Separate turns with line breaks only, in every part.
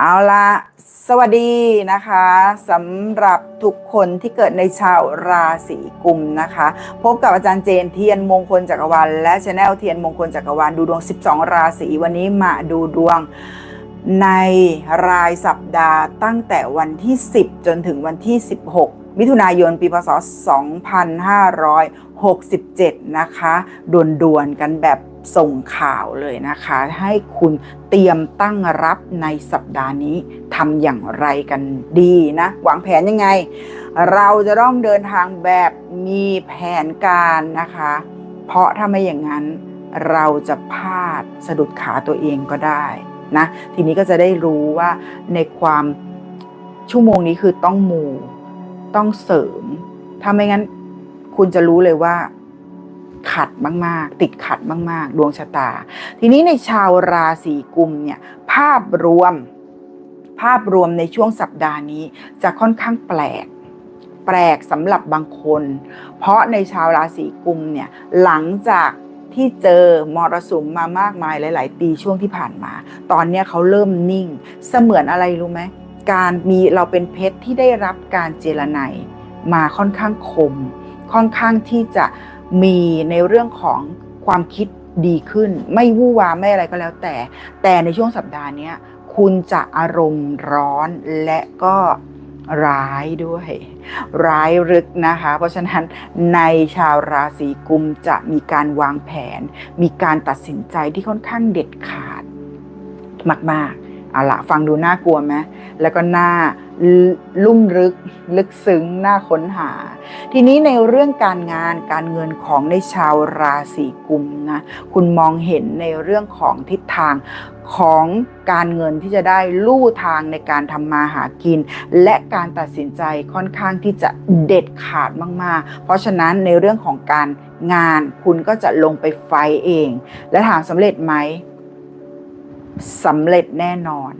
เอาละสวัสดีนะคะสำหรับทุกคนที่เกิดในชาวราศีกุมนะคะ พบกับอาจารย์เจนเทียนมงคลจักรวาลและชาแนลเทียนมงคลจักรวาลดูดวง 12 ราศีวันนี้มาดูดวงในรายสัปดาห์ตั้งแต่วันที่ 10 จนถึงวันที่ 16 มิถุนายนปีพศ 2567 นะคะด่วนๆกันแบบ ส่งข่าวเลยนะคะ ให้คุณเตรียมตั้งรับในสัปดาห์นี้ทำอย่างไรกันดีนะวางแผนยังไง เราจะต้องเดินทางแบบมีแผนการนะคะ เพราะถ้าไม่อย่างนั้นเราจะพลาดสะดุดขาตัวเองก็ได้นะทีนี้ก็จะได้รู้ว่าในความชั่วโมงนี้คือต้องมูต้องเสริม ถ้าไม่งั้นคุณจะรู้เลยว่า ขัดมาก ๆ ติดขัดมาก ๆ ดวงชะตา ทีนี้ในชาวราศีกุมเนี่ยภาพรวมภาพรวมในช่วงสัปดาห์นี้จะค่อนข้างแปลก แปลกสำหรับบางคน เพราะในชาวราศีกุมเนี่ยหลังจากที่เจอมรสุมมามากมายหลาย ๆ ปีช่วงที่ผ่านมา ตอนนี้เขาเริ่มนิ่ง เสมือนอะไรรู้ไหมการมีเราเป็นเพชรที่ได้รับการเจรไนมาค่อนข้างคม ค่อนข้างที่จะ มีในเรื่องของความคิดดีขึ้น ไม่วู่วามไม่อะไรก็แล้วแต่ แต่ในช่วงสัปดาห์นี้คุณจะอารมณ์ร้อนและก็ร้ายด้วย ร้ายรึกนะคะ เพราะฉะนั้นในชาวราศีกุมจะมีการวางแผน มีการตัดสินใจที่ค่อนข้างเด็ดขาดมากๆเอาละฟังดูน่ากลัวไหมแล้วก็น่า ลุ่มลึกลึกซึ้งน่าค้นหา ทีนี้ในเรื่องการงานการเงินของในชาวราศีกุมนะคุณมองเห็นในเรื่องของทิศทางของการเงินที่จะได้ลู่ทางในการทำมาหากิน และการตัดสินใจค่อนข้างที่จะเด็ดขาดมาก ๆ เพราะฉะนั้นในเรื่องของการงานคุณก็จะลงไปไฟเอง และถามสำเร็จไหมสำเร็จแน่นอน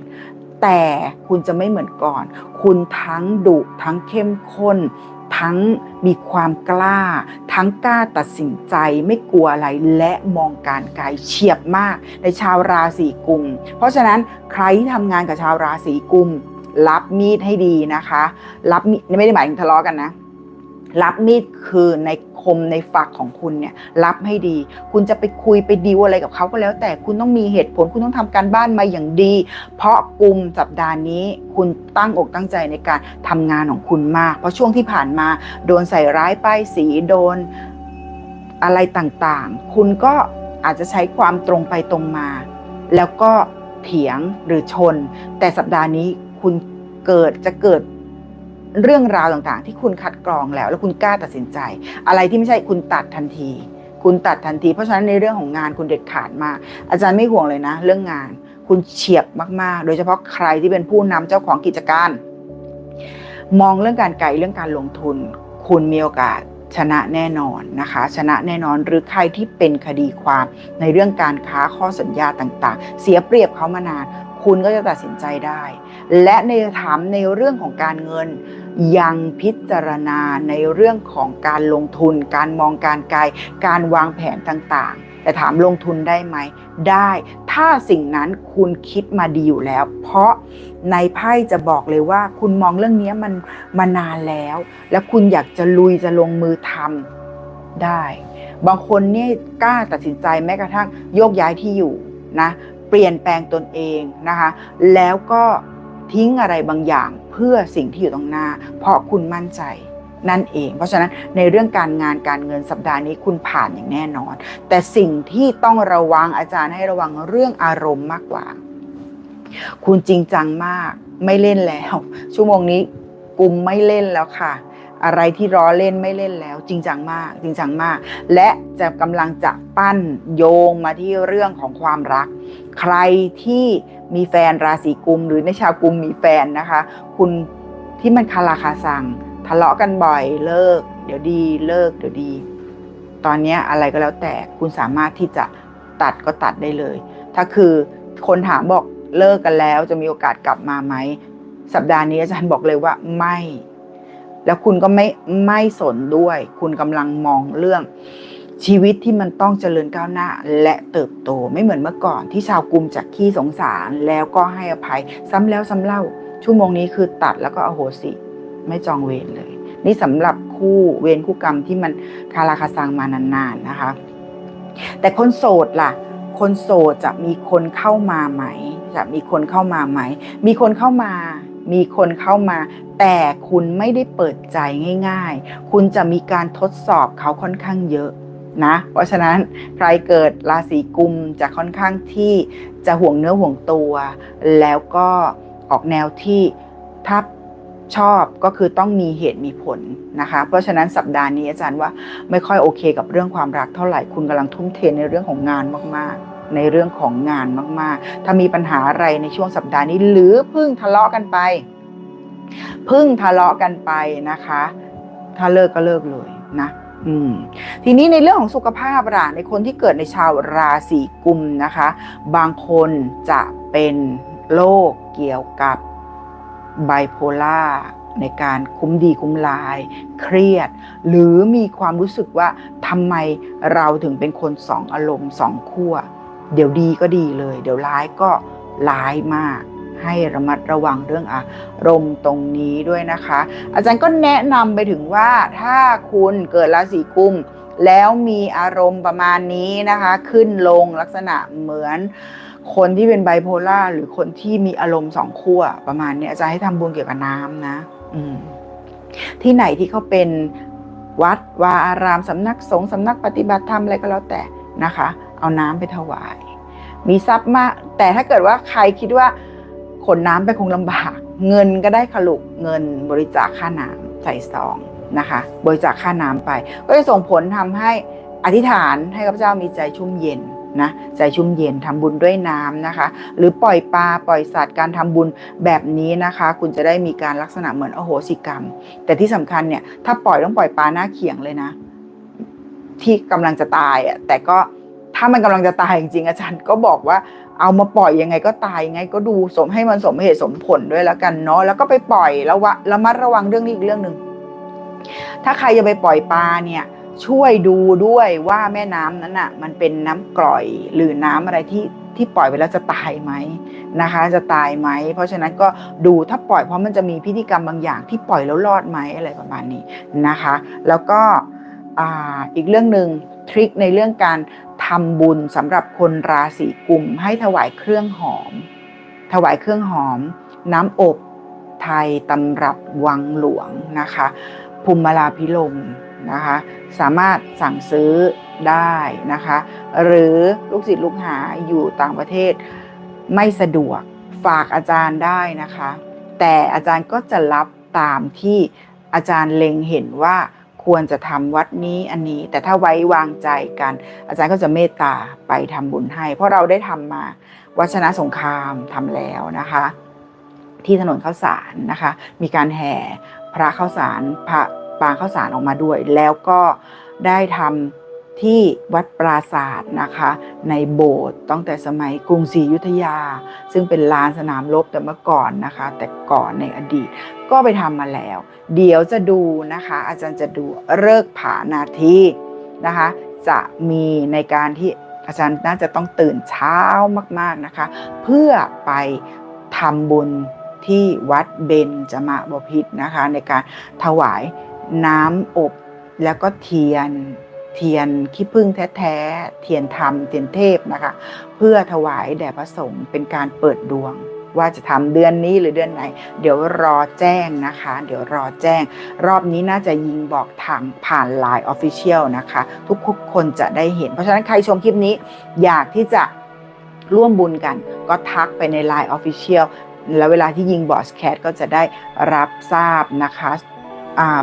แต่คุณจะไม่เหมือนก่อน คุณทั้งดุทั้งเข้มข้น ทั้งมีความกล้า ทั้งกล้าตัดสินใจไม่กลัวอะไรและมองการไกลเฉียบมากในชาวราศีกุม เพราะฉะนั้นใครที่ทำงานกับชาวราศีกุม รับมีดให้ดีนะคะ รับมีดไม่ได้หมายถึงทะเลาะกันนะ รับมีดคือในคมในฝักของคุณเนี่ยรับให้ดี คุณจะไปคุยไปดีลอะไรกับเขาก็แล้ว แต่คุณต้องมีเหตุผลคุณต้องทำการบ้านมาอย่างดี เพราะกลุ่มสัปดาห์นี้คุณตั้งอกตั้งใจในการทำงานของคุณมาก เพราะช่วงที่ผ่านมาโดนใส่ร้ายป้ายสีโดนอะไรต่างๆ คุณก็อาจจะใช้ความตรงไปตรงมา แล้วก็เถียงหรือชน แต่สัปดาห์นี้คุณเกิดจะเกิด เรื่องราวต่างๆ ที่คุณคัดกรองแล้ว แล้วคุณกล้าตัดสินใจ อะไรที่ไม่ใช่คุณตัดทันที คุณตัดทันที เพราะฉะนั้นในเรื่องของงานคุณเด็ดขาดมากอาจารย์ไม่ห่วงเลยนะ เรื่องงาน คุณเฉียบมากๆ โดยเฉพาะใครที่เป็นผู้นำเจ้าของกิจการ มองเรื่องการไกลเรื่องการลงทุน คุณมีโอกาสชนะแน่นอนนะคะ ชนะแน่นอนหรือใครที่เป็นคดีความในเรื่องการค้าข้อสัญญาต่างๆ เสียเปรียบเขามานาน คุณก็จะตัดสินใจได้ และในถามในเรื่องของการเงิน ยังพิจารณาในเรื่องของการลงทุน การมองการไกล การวางแผนต่างๆ แต่ถามลงทุนได้ไหม ได้ ถ้าสิ่งนั้นคุณคิดมาดีอยู่แล้ว เพราะในไพ่จะบอกเลยว่า คุณมองเรื่องนี้มันมานานแล้ว แล้วคุณอยากจะลุยจะลงมือทำได้ บางคนนี่กล้าตัดสินใจแม้กระทั่งโยกย้ายที่อยู่นะ เปลี่ยนแปลงตนเองนะคะ แล้วก็ทิ้งอะไรบางอย่างเพื่อสิ่งที่อยู่ตรงหน้า เพราะคุณมั่นใจนั่นเอง เพราะฉะนั้นในเรื่องการงานการเงินสัปดาห์นี้คุณผ่านอย่างแน่นอน แต่สิ่งที่ต้องระวังอาจารย์ให้ระวังเรื่องอารมณ์มากกว่า คุณจริงจังมาก ไม่เล่นแล้ว ชั่วโมงนี้กลุ่มไม่เล่นแล้วค่ะ อะไรที่ล้อเล่นไม่เล่นแล้ว จริงจังมาก จริงจังมาก และจะกำลังจะปั้นโยงมาที่เรื่องของความรัก ใครที่มีแฟนราศีกุม หรือในชาวกุมมีแฟนนะคะ คุณที่มันคาราคาซังทะเลาะกันบ่อยเลิก เดี๋ยวดีเลิก เดี๋ยวดี ตอนนี้อะไรก็แล้วแต่คุณสามารถที่จะตัดก็ตัดได้เลย ถ้าคือคนถามบอกเลิกกันแล้วจะมีโอกาสกลับมาไหมสัปดาห์นี้อาจารย์บอกเลยว่าไม่ แล้วคุณก็ไม่ไม่สนด้วย คุณกำลังมองเรื่องชีวิตที่มันต้องเจริญก้าวหน้าและเติบโตไม่เหมือนเมื่อก่อนที่ชาวกรุงจากขี้สงสารแล้วก็ให้อภัย ซ้ำแล้วซ้ำเล่า ชั่วโมงนี้คือตัดแล้วก็อโหสิ ไม่จองเวรเลย นี่สำหรับคู่เวรคู่กรรมที่มันคาราคาซังมานานๆนะคะ แต่คนโสดล่ะ คนโสดจะมีคนเข้ามาไหม จะมีคนเข้ามาไหม มีคนเข้ามา มีคนเข้ามา แต่คุณไม่ได้เปิดใจง่าย ๆ คุณจะมีการทดสอบเขาค่อนข้างเยอะนะ เพราะฉะนั้นใครเกิดราศีกุมจะค่อนข้างที่จะห่วงเนื้อห่วงตัว แล้วก็ออกแนวที่ถ้าชอบก็คือต้องมีเหตุมีผลนะคะ เพราะฉะนั้นสัปดาห์นี้อาจารย์ว่าไม่ค่อยโอเคกับเรื่องความรักเท่าไหร่คุณกำลังทุ่มเทในเรื่องของงานมากๆ ในเรื่องของงานมาก ๆ ถ้ามีปัญหาอะไรในช่วงสัปดาห์นี้ หรือเพิ่งทะเลาะกันไปเพิ่งทะเลาะกันไปนะคะ ถ้าเลิกก็เลิกเลยนะอืมทีนี้ในเรื่องของสุขภาพล่ะในคนที่เกิดในชาวราศีกุมนะคะ บางคนจะเป็นโรคเกี่ยวกับไบโพล่าในการคุ้มดีคุ้มลาย เครียด หรือมีความรู้สึกว่าทำไมเราถึงเป็นคนสองอารมณ์สองขั้ว เดี๋ยวดีก็ดีเลย เดี๋ยวร้ายก็ร้ายมาก ให้ระมัดระวังเรื่องอารมณ์ตรงนี้ด้วยนะคะ อาจารย์ก็แนะนำไปถึงว่าถ้าคุณเกิดราศีกุมแล้วมีอารมณ์ประมาณนี้นะคะ ขึ้นลงลักษณะเหมือนคนที่เป็นไบโพล่าหรือคนที่มีอารมณ์สองขั้วประมาณนี้อาจารย์ให้ทำบุญเกี่ยวกับน้ำนะอืที่ไหนที่เขาเป็นวัดวาอารามสำนักสงฆ์สำนักปฏิบัติธรรมอะไรก็แล้วแต่ นะคะ เอาน้ำไปถวาย มีทรัพย์มาก แต่ถ้าเกิดว่าใครคิดว่าขนน้ำไปคงลำบาก เงินก็ได้ขลุกเงินบริจาคค่าน้ำใส่ซองนะคะ บริจาคค่าน้ำไป ก็จะส่งผลทำให้อธิษฐานให้ข้าพเจ้ามีใจชุ่มเย็นนะใจชุ่มเย็นทำบุญด้วยน้ำนะคะ หรือปล่อยปลาปล่อยสัตว์การทำบุญแบบนี้นะคะ คุณจะได้มีการลักษณะเหมือนโอโหสิกรรม แต่ที่สำคัญเนี่ยถ้าปล่อยต้องปล่อยปลาหน้าเขียงเลยนะ ที่กำลังจะตายอะแต่ก็ถ้ามันกำลังจะตายจริงๆอาจารย์ก็บอกว่าเอามาปล่อยยังไงก็ตายยังไงก็ดูสมให้มันสมเหตุสมผลด้วยแล้วกันเนาะแล้วก็ไปปล่อยแล้ววะระมัดระวังเรื่องนี้อีกเรื่องหนึ่งถ้าใครจะไปปล่อยปลาเนี่ยช่วยดูด้วยว่าแม่น้ำนั้นอะมันเป็นน้ำกร่อยหรือน้ำอะไรที่ที่ปล่อยไปแล้วจะตายไหมนะคะ จะตายไหม เพราะฉะนั้นก็ดูถ้าปล่อยเพราะมันจะมีพิธีกรรมบางอย่างที่ปล่อยแล้วรอดไหมอะไรประมาณนี้นะคะ แล้วก็ อีกเรื่องหนึ่งทริคในเรื่องการทำบุญสำหรับคนราศีกุมให้ถวายเครื่องหอม ถวายเครื่องหอม น้ำอบไทยตำรับวังหลวงนะคะภูมิมาลาพิลมนะคะสามารถสั่งซื้อได้นะคะหรือลูกศิษย์ลูกหาอยู่ต่างประเทศไม่สะดวกฝากอาจารย์ได้นะคะ แต่อาจารย์ก็จะรับตามที่อาจารย์เล็งเห็นว่า ควรจะทำวัดนี้อันนี้ แต่ถ้าไว้วางใจกัน อาจารย์ก็จะเมตตาไปทำบุญให้ เพราะเราได้ทำมาวัชนะสงครามทำแล้วนะคะ ที่ถนนข้าวสารนะคะ มีการแห่พระข้าวสารพระปางข้าวสารออกมาด้วย แล้วก็ได้ทำ ที่วัดปราศาสตร์นะคะ ในโบสถ์ตั้งแต่สมัยกรุงศรีอยุธยา ซึ่งเป็นลานสนามรบแต่เมื่อก่อนนะคะ แต่ก่อนในอดีตก็ไปทำมาแล้ว เดี๋ยวจะดูนะคะ อาจารย์จะดูเลิกผานาทีนะคะ จะมีในการที่อาจารย์น่าจะต้องตื่นเช้ามากๆนะคะ เพื่อไปทำบุญที่วัดเบญจมาบพิตรนะคะ ในการถวายน้ำอบแล้วก็เทียน เทียนขี้ผึ้งแท้ๆ เทียนธรรมเทียนเทพนะคะ เพื่อถวายแด่พระสงฆ์เป็นการเปิดดวง ว่าจะทำเดือนนี้หรือเดือนไหน เดี๋ยวรอแจ้งนะคะ เดี๋ยวรอแจ้ง รอบนี้น่าจะยิงบอกทางผ่าน Line Official นะคะ ทุกๆคนจะได้เห็น เพราะฉะนั้นใครชมคลิปนี้อยากที่จะร่วมบุญกัน ก็ทักไปใน Line Official แล้วเวลาที่ยิงบอสแคทก็จะได้รับทราบนะคะ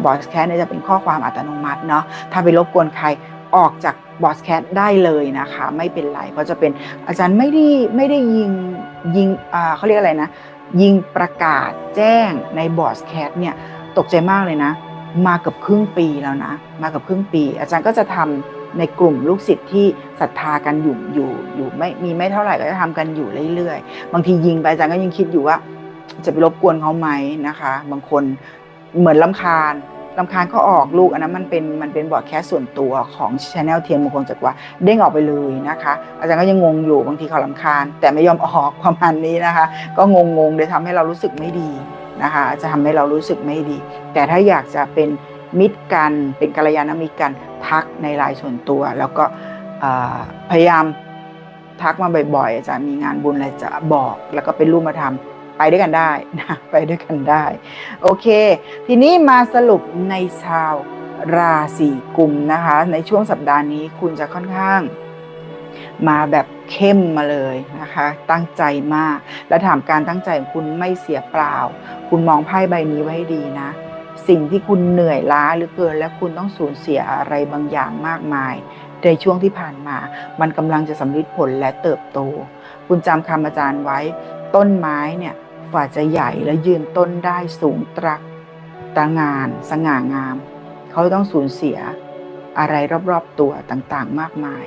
บอสแคทเนี่ยจะเป็นข้อความอัตโนมัติเนาะถ้าไปรบกวนใครออกจากบอสแคทได้เลยนะคะ ไม่เป็นไรเพราะจะเป็นอาจารย์ไม่ได้ไม่ได้ยิงยิงอ่าเขาเรียกอะไรนะ ยิงประกาศแจ้งในบอสแคทเนี่ยตกใจมากเลยนะ มากับครึ่งปีแล้วนะ มากับครึ่งปี อาจารย์ก็จะทำในกลุ่มลูกศิษย์ที่ศรัทธากันอยู่อยู่อยู่ไม่มีไม่เท่าไหร่ก็จะทำกันอยู่เรื่อยๆ บางทียิงไปอาจารย์ก็ยังคิดอยู่ว่า จะไปรบกวนเขาไหมนะคะ บางคน เหมือนลำคาญลำคาญก็ออกลูกอันนั้นมันเป็นมันเป็นบอร์ดแคสส่วนตัวของช anel เทียนมงคลจักรวาลเด้งออกไปเลยนะคะ อาจารย์ก็ยังงงอยู่บางทีเขาลำคาญ แต่ไม่ยอมออกประมาณนี้นะคะ ก็งงงๆเลยทำให้เรารู้สึกไม่ดีนะคะจะทำให้เรารู้สึกไม่ดี แต่ถ้าอยากจะเป็นมิตรกันเป็นกัลยาณมิตรกันทักในไลน์ส่วนตัว แล้วก็พยายามทักมาบ่อยๆอาจารย์มีงานบุญอะไรจะบอก แล้วก็เป็นรูปมาทำ ไปด้วยกันได้นะไปด้วยกันได้ โอเค ทีนี้มาสรุปในชาวราศีกุมนะคะ ในช่วงสัปดาห์นี้คุณจะค่อนข้าง มาแบบเข้มมาเลยนะคะ ตั้งใจมาก และถามการตั้งใจของคุณไม่เสียเปล่า คุณมองไพ่ใบนี้ไว้ให้ดีนะ สิ่งที่คุณเหนื่อยล้าหรือเกิน และคุณต้องสูญเสียอะไรบางอย่างมากมาย ในช่วงที่ผ่านมา มันกำลังจะสำลิดผลและเติบโต คุณจำคำอาจารย์ไว้ ต้นไม้เนี่ยฝ่าจะใหญ่และยืนต้นได้สูงตรักตระหงาน สง่างาม เขาต้องสูญเสียอะไรรอบๆตัวต่างๆ มากมาย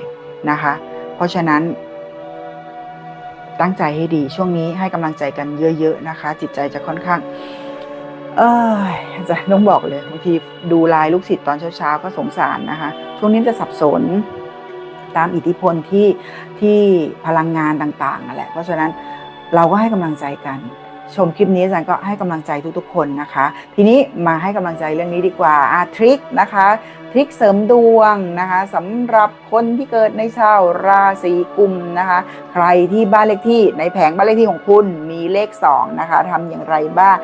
นะคะ เพราะฉะนั้น ตั้งใจให้ดีช่วงนี้ให้กำลังใจกันเยอะ ๆ นะคะ จิตใจจะค่อนข้าง เอออาจารย์ต้องบอกเลยบางทีดูลายลูกศิษย์ตอนเช้าๆก็สงสารนะคะ ช่วงนี้จะสับสนตามอิทธิพลที่ที่พลังงานต่างๆนั่นแหละ เพราะฉะนั้นเราก็ให้กำลังใจกัน ชมคลิปนี้อาจารย์ก็ให้กำลังใจทุกๆคนนะคะ ทีนี้มาให้กำลังใจเรื่องนี้ดีกว่าอาทริคนะคะทริคเสริมดวงนะคะสำหรับคนที่เกิดในชาวราศีกุมนะคะ ใครที่บ้านเลขที่ในแผงบ้านเลขที่ของคุณมีเลข2นะคะทำอย่างไรบ้าง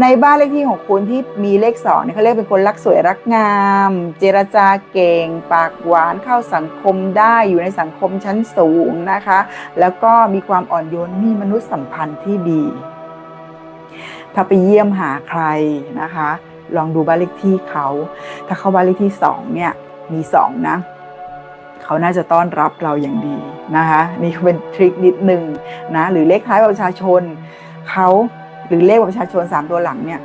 ในบ้านเลขที่ของคุณที่มีเลข2เนี่ยเขาเรียกเป็นคนรักสวยรักงาม เจรจาเก่ง ปากหวานเข้าสังคมได้อยู่ในสังคมชั้นสูงนะคะ แล้วก็มีความอ่อนโยนมีมนุษยสัมพันธ์ที่ดี ถ้าไปเยี่ยมหาใครนะคะ ลองดูบ้านเลขที่เขา ถ้าเข้าบ้านเลขที่สองเนี่ยมีสองนะเขาน่าจะต้อนรับเราอย่างดีนะคะนี่เป็นทริคนิดหนึ่งนะหรือเลขท้ายประชาชนเขาหรือเลขประชาชนสามตัวหลังเนี่ย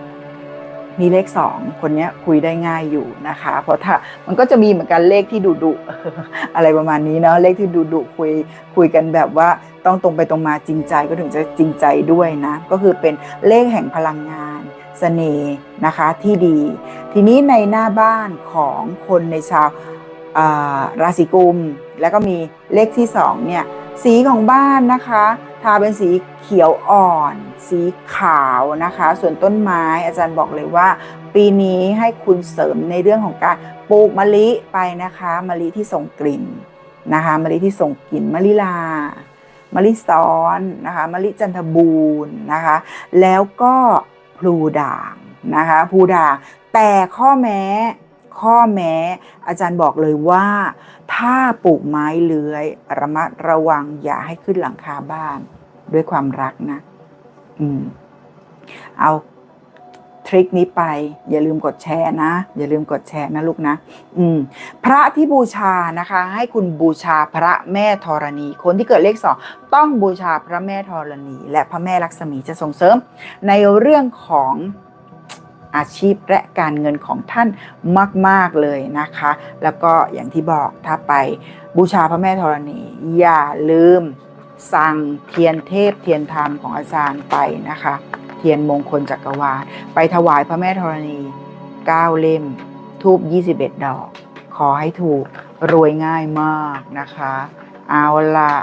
มีเลขสองคนนี้คุยได้ง่ายอยู่นะคะ เพราะถ้ามันก็จะมีเหมือนกันเลขที่ดุดุอะไรประมาณนี้เนาะเลขที่ดุดุคุยคุยกันแบบว่าต้องตรงไปตรงมาจริงใจก็ถึงจะจริงใจด้วยนะ ก็คือเป็นเลขแห่งพลังงานเสน่ห์นะคะที่ดี ทีนี้ในหน้าบ้านของคนในชาวราศีกุม แล้วก็มีเลขที่สองเนี่ยสีของบ้านนะคะ ทาเป็นสีเขียวอ่อน สีขาวนะคะ ส่วนต้นไม้อาจารย์บอกเลยว่า ปีนี้ให้คุณเสริมในเรื่องของการปลูกมะลิไปนะคะมะลิที่ส่งกลิ่นนะคะมะลิที่ส่งกลิ่นมะลิลามะลิซ้อนนะคะมะลิจันทบูรณ์นะคะ แล้วก็พลูด่างนะคะพลูด่างแต่ข้อแม้ ข้อแม้ อาจารย์บอกเลยว่า ถ้าปลูกไม้เลื้อย ระมัดระวังอย่าให้ขึ้นหลังคาบ้าน ด้วยความรักนะ อืม เอาทริคนี้ไป อย่าลืมกดแชร์นะ อย่าลืมกดแชร์นะลูกนะ อืม พระที่บูชานะคะ ให้คุณบูชาพระแม่ธรณี คนที่เกิดเลขสองต้องบูชาพระแม่ธรณี และพระแม่ลักษมีจะส่งเสริมในเรื่องของ อาชีพและการเงินของท่านมาก ๆ เลยนะคะ แล้วก็อย่างที่บอกถ้าไปบูชาพระแม่ธรณี อย่าลืมสั่งเทียนเทพเทียนธรรมของอาจารย์ไปนะคะ เทียนมงคลจักรวาลไปถวายพระแม่ธรณี 9 เล่ม ทูบ21 ดอก ขอให้ถูกรวยง่ายมากนะคะ เอาล่ะ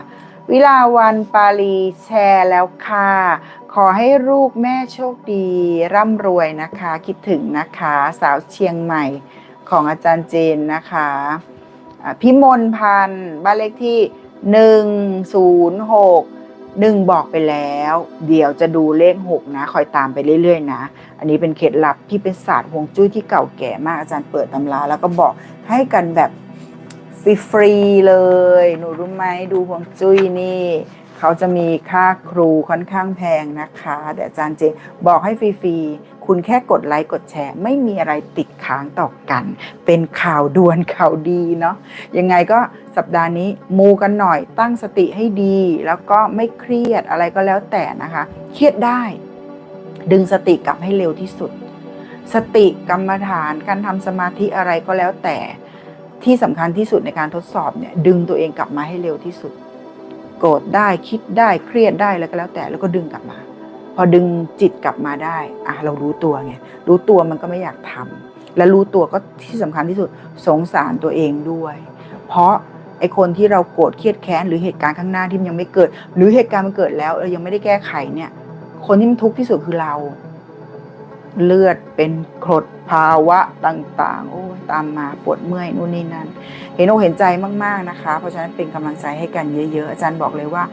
วิลาวันปาลีแชร์แล้วค่ะ ขอให้ลูกแม่โชคดี ร่ำรวยนะคะ คิดถึงนะคะ สาวเชียงใหม่ของอาจารย์เจนนะคะพิมลพันธ์บ้านเลขที่106หนึ่งบอกไปแล้ว เดี๋ยวจะดูเลข 6 นะ คอยตามไปเรื่อยๆนะ อันนี้เป็นเคล็ดลับที่เป็นศาสตร์ฮวงจุ้ยที่เก่าแก่มากอาจารย์เปิดตำราแล้วก็บอกให้กันแบบฟรีๆเลย หนูรู้ไหมดูฮวงจุ้ยนี่ เขาจะมีค่าครูค่อนข้างแพงนะคะแต่อาจารย์เจบอกให้ฟรีๆ คุณแค่กดไลค์กดแชร์ ไม่มีอะไรติดค้างต่อกัน เป็นข่าวด่วนข่าวดีเนาะยังไงก็สัปดาห์นี้มูกันหน่อยตั้งสติให้ดี แล้วก็ไม่เครียดอะไรก็แล้วแต่นะคะ เครียดได้ ดึงสติกลับให้เร็วที่สุด สติกรรมฐานการทำสมาธิอะไรก็แล้วแต่ที่สำคัญที่สุดในการทดสอบเนี่ยดึงตัวเองกลับมาให้เร็วที่สุด โกรธได้คิดได้เครียดได้แล้วก็แล้วแต่แล้วก็ดึงกลับมา พอดึงจิตกลับมาได้อะเรารู้ตัวไงรู้ตัวมันก็ไม่อยากทำและรู้ตัวก็ที่สำคัญที่สุดสงสารตัวเองด้วย เพราะไอคนที่เราโกรธเครียดแค้นหรือเหตุการณ์ข้างหน้าที่มันยังไม่เกิด หรือเหตุการณ์มันเกิดแล้วเรายังไม่ได้แก้ไขเนี่ย คนที่มันทุกข์ที่สุดคือเรา เลือดเป็นกรดภาวะต่างๆ โอ้ตามมาปวดเมื่อยนู่นนี่นั่นเห็นอกเห็นใจมากๆนะคะ เพราะฉะนั้นเป็นกำลังใจให้กันเยอะๆอาจารย์บอกเลยว่า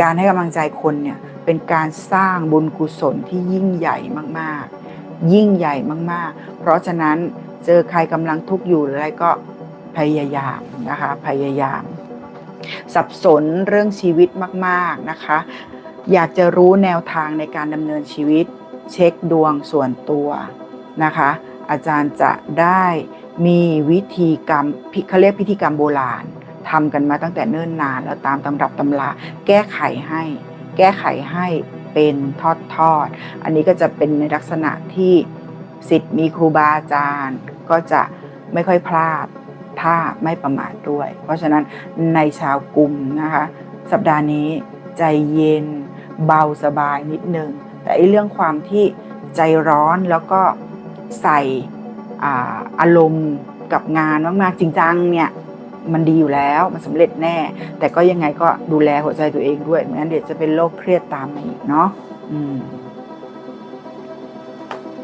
การให้กำลังใจคนเนี่ยเป็นการสร้างบุญกุศลที่ยิ่งใหญ่มากๆ ยิ่งใหญ่มากๆ เพราะฉะนั้นเจอใครกำลังทุกข์อยู่หรืออะไรก็พยายามนะคะพยายาม สับสนเรื่องชีวิตมาก ๆนะคะ อยากจะรู้แนวทางในการดำเนินชีวิต เช็คดวงส่วนตัวนะคะ อาจารย์จะได้มีวิธีกรรมพิเขาเรียกพิธีกรรมโบราณทำกันมาตั้งแต่เนิ่นนาน แล้วตามตำรับตำราแก้ไขให้ แก้ไขให้เป็นทอดทอด อันนี้ก็จะเป็นในลักษณะที่สิทธิ์มีครูบาอาจารย์ก็จะไม่ค่อยพลาดถ้าไม่ประมาทด้วย เพราะฉะนั้นในชาวกลุ่มนะคะ สัปดาห์นี้ใจเย็นเบาสบายนิดนึง แต่ไอ้เรื่องความที่ใจร้อนแล้วก็ใส่อาอารมณ์กับงานมากๆจริงจังเนี่ยมันดีอยู่แล้วมันสำเร็จแน่ แต่ก็ยังไงก็ดูแลหัวใจตัวเองด้วยไม่งั้นเดี๋ยวจะเป็นโรคเครียดตามมาอีกเนาะอืม